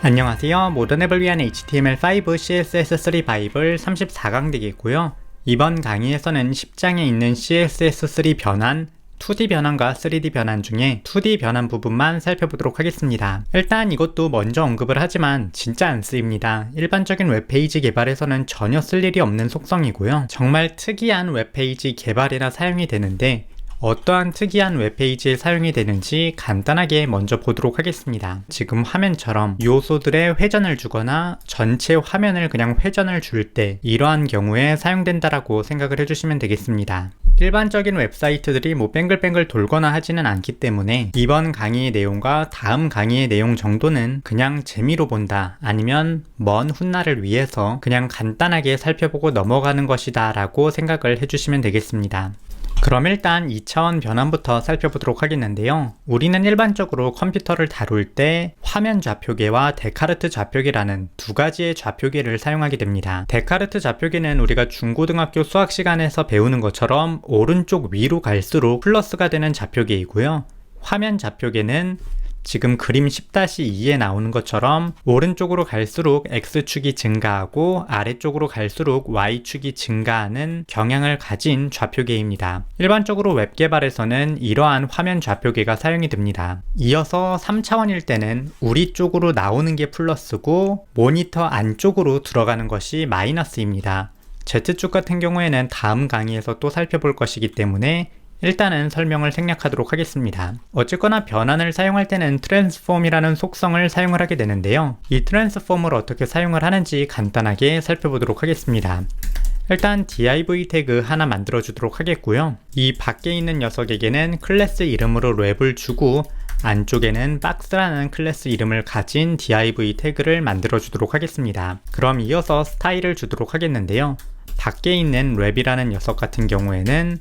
안녕하세요. 모든 앱을 위한 HTML5 CSS3 바이블 34강 되겠고요. 이번 강의에서는 10장에 있는 CSS3 변환, 2D 변환과 3D 변환 중에 2D 변환 부분만 살펴보도록 하겠습니다. 일단 이것도 먼저 언급을 하지만 진짜 안 쓰입니다. 일반적인 웹페이지 개발에서는 전혀 쓸 일이 없는 속성이고요. 정말 특이한 웹페이지 개발이나 사용이 되는데 어떠한 특이한 웹페이지에 사용이 되는지 간단하게 먼저 보도록 하겠습니다. 지금 화면처럼 요소들의 회전을 주거나 전체 화면을 그냥 회전을 줄 때 이러한 경우에 사용된다라고 생각을 해주시면 되겠습니다. 일반적인 웹사이트들이 뭐 뱅글뱅글 돌거나 하지는 않기 때문에 이번 강의의 내용과 다음 강의의 내용 정도는 그냥 재미로 본다 아니면 먼 훗날을 위해서 그냥 간단하게 살펴보고 넘어가는 것이다 라고 생각을 해주시면 되겠습니다. 그럼 일단 2차원 변환부터 살펴보도록 하겠는데요. 우리는 일반적으로 컴퓨터를 다룰 때 화면 좌표계와 데카르트 좌표계라는 두 가지의 좌표계를 사용하게 됩니다. 데카르트 좌표계는 우리가 중고등학교 수학 시간에서 배우는 것처럼 오른쪽 위로 갈수록 플러스가 되는 좌표계이고요. 화면 좌표계는 지금 그림 10-2에 나오는 것처럼 오른쪽으로 갈수록 X축이 증가하고 아래쪽으로 갈수록 Y축이 증가하는 경향을 가진 좌표계입니다. 일반적으로 웹 개발에서는 이러한 화면 좌표계가 사용이 됩니다. 이어서 3차원일 때는 우리 쪽으로 나오는 게 플러스고 모니터 안쪽으로 들어가는 것이 마이너스입니다. Z축 같은 경우에는 다음 강의에서 또 살펴볼 것이기 때문에 일단은 설명을 생략하도록 하겠습니다. 어쨌거나 변환을 사용할 때는 트랜스폼이라는 속성을 사용을 하게 되는데요. 이 트랜스폼을 어떻게 사용을 하는지 간단하게 살펴보도록 하겠습니다. 일단 div 태그 하나 만들어 주도록 하겠고요. 이 밖에 있는 녀석에게는 클래스 이름으로 랩을 주고 안쪽에는 박스라는 클래스 이름을 가진 div 태그를 만들어 주도록 하겠습니다. 그럼 이어서 스타일을 주도록 하겠는데요. 밖에 있는 랩이라는 녀석 같은 경우에는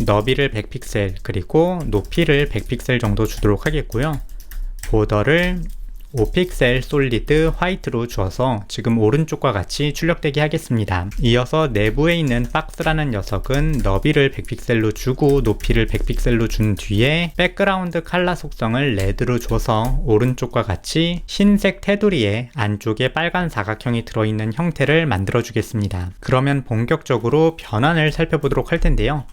너비를 100픽셀 그리고 높이를 100픽셀 정도 주도록 하겠고요. 보더를 5픽셀 솔리드 화이트로 주어서 지금 오른쪽과 같이 출력되게 하겠습니다. 이어서 내부에 있는 박스라는 녀석은 너비를 100픽셀로 주고 높이를 100픽셀로 준 뒤에 백그라운드 칼라 속성을 레드로 줘서 오른쪽과 같이 흰색 테두리에 안쪽에 빨간 사각형이 들어있는 형태를 만들어 주겠습니다. 그러면 본격적으로 변환을 살펴보도록 할 텐데요.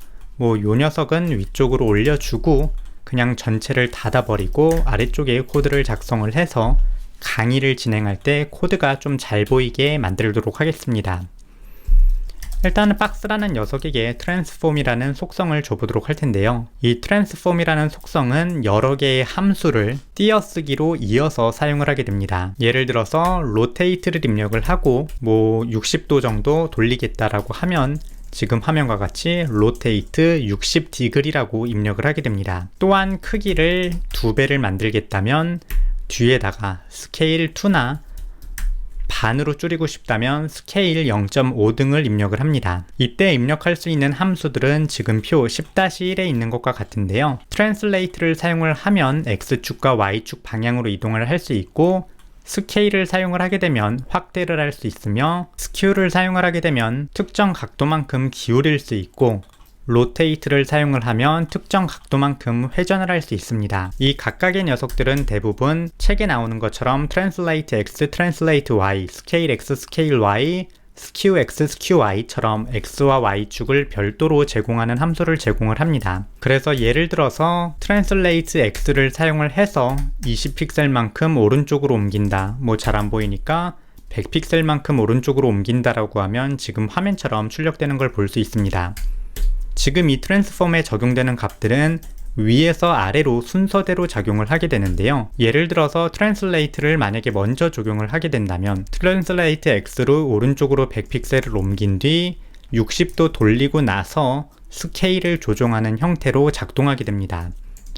뭐 요 녀석은 위쪽으로 올려주고 그냥 전체를 닫아버리고 아래쪽에 코드를 작성을 해서 강의를 진행할 때 코드가 좀 잘 보이게 만들도록 하겠습니다. 일단은 박스라는 녀석에게 트랜스폼이라는 속성을 줘보도록 할 텐데요. 이 트랜스폼이라는 속성은 여러 개의 함수를 띄어쓰기로 이어서 사용을 하게 됩니다. 예를 들어서 로테이트를 입력을 하고 뭐 60도 정도 돌리겠다라고 하면 지금 화면과 같이 로테이트 60 디그리라고 입력을 하게 됩니다. 또한 크기를 두 배를 만들겠다면 뒤에다가 스케일 2나 반으로 줄이고 싶다면 스케일 0.5 등을 입력을 합니다. 이때 입력할 수 있는 함수들은 지금 표 10-1에 있는 것과 같은데요. 트랜슬레이트를 사용을 하면 X축과 Y축 방향으로 이동을 할 수 있고 스케일을 사용을 하게 되면 확대를 할 수 있으며 스큐를 사용을 하게 되면 특정 각도만큼 기울일 수 있고 로테이트를 사용을 하면 특정 각도만큼 회전을 할 수 있습니다. 이 각각의 녀석들은 대부분 책에 나오는 것처럼 Translate X, Translate Y, Scale X, Scale Y, skew x, skew y처럼 x와 y축을 별도로 제공하는 함수를 제공을 합니다. 그래서 예를 들어서 translate x를 사용을 해서 20픽셀만큼 오른쪽으로 옮긴다. 뭐 잘 안 보이니까 100픽셀만큼 오른쪽으로 옮긴다라고 하면 지금 화면처럼 출력되는 걸 볼 수 있습니다. 지금 이 트랜스폼에 적용되는 값들은 위에서 아래로 순서대로 작용을 하게 되는데요. 예를 들어서 트랜슬레이트를 만약에 먼저 적용을 하게 된다면 트랜슬레이트 X로 오른쪽으로 100픽셀을 옮긴 뒤 60도 돌리고 나서 스케일을 조정하는 형태로 작동하게 됩니다.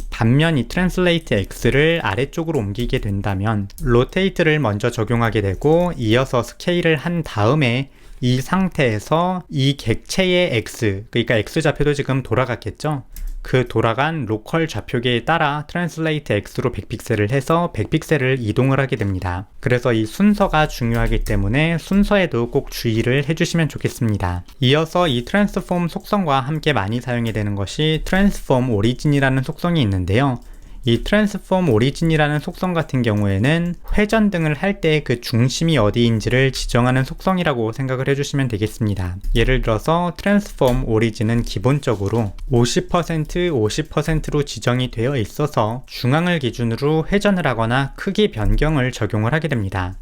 반면 이 트랜슬레이트 X를 아래쪽으로 옮기게 된다면 로테이트를 먼저 적용하게 되고 이어서 스케일을 한 다음에 이 상태에서 이 객체의 X, 그러니까 X좌표도 지금 돌아갔겠죠? 그 돌아간 로컬 좌표계에 따라 트랜슬레이트 X로 100픽셀을 해서 100픽셀을 이동을 하게 됩니다. 그래서 이 순서가 중요하기 때문에 순서에도 꼭 주의를 해주시면 좋겠습니다. 이어서 이 트랜스폼 속성과 함께 많이 사용이 되는 것이 트랜스폼 오리진이라는 속성이 있는데요. 이 트랜스폼 오리진이라는 속성 같은 경우에는 회전 등을 할 때 그 중심이 어디인지를 지정하는 속성이라고 생각을 해주시면 되겠습니다. 예를 들어서 트랜스폼 오리진은 기본적으로 50% 50%로 지정이 되어 있어서 중앙을 기준으로 회전을 하거나 크기 변경을 적용을 하게 됩니다.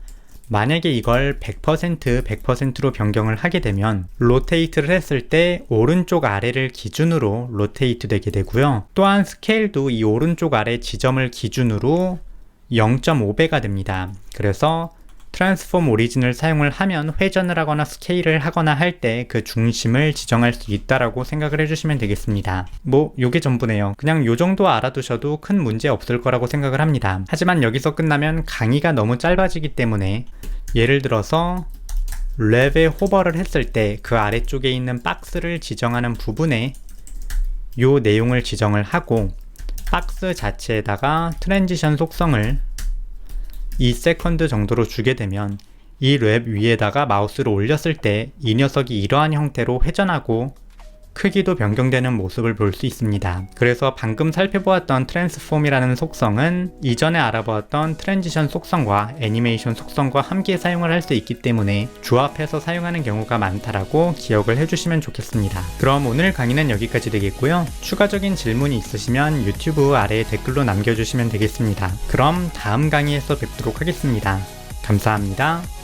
만약에 이걸 100% 100%로 변경을 하게 되면 로테이트를 했을 때 오른쪽 아래를 기준으로 로테이트 되게 되고요. 또한 스케일도 이 오른쪽 아래 지점을 기준으로 0.5배가 됩니다. 그래서 트랜스폼 오리진을 사용을 하면 회전을 하거나 스케일을 하거나 할 때 그 중심을 지정할 수 있다라고 생각을 해주시면 되겠습니다. 뭐 요게 전부네요. 그냥 요 정도 알아두셔도 큰 문제 없을 거라고 생각을 합니다. 하지만 여기서 끝나면 강의가 너무 짧아지기 때문에 예를 들어서 랩에 호버를 했을 때 그 아래쪽에 있는 박스를 지정하는 부분에 요 내용을 지정을 하고 박스 자체에다가 트랜지션 속성을 2세컨드 정도로 주게 되면 이 랩 위에다가 마우스를 올렸을 때 이 녀석이 이러한 형태로 회전하고 크기도 변경되는 모습을 볼 수 있습니다. 그래서 방금 살펴보았던 트랜스폼이라는 속성은 이전에 알아보았던 트랜지션 속성과 애니메이션 속성과 함께 사용을 할 수 있기 때문에 조합해서 사용하는 경우가 많다라고 기억을 해주시면 좋겠습니다. 그럼 오늘 강의는 여기까지 되겠고요. 추가적인 질문이 있으시면 유튜브 아래에 댓글로 남겨주시면 되겠습니다. 그럼 다음 강의에서 뵙도록 하겠습니다. 감사합니다.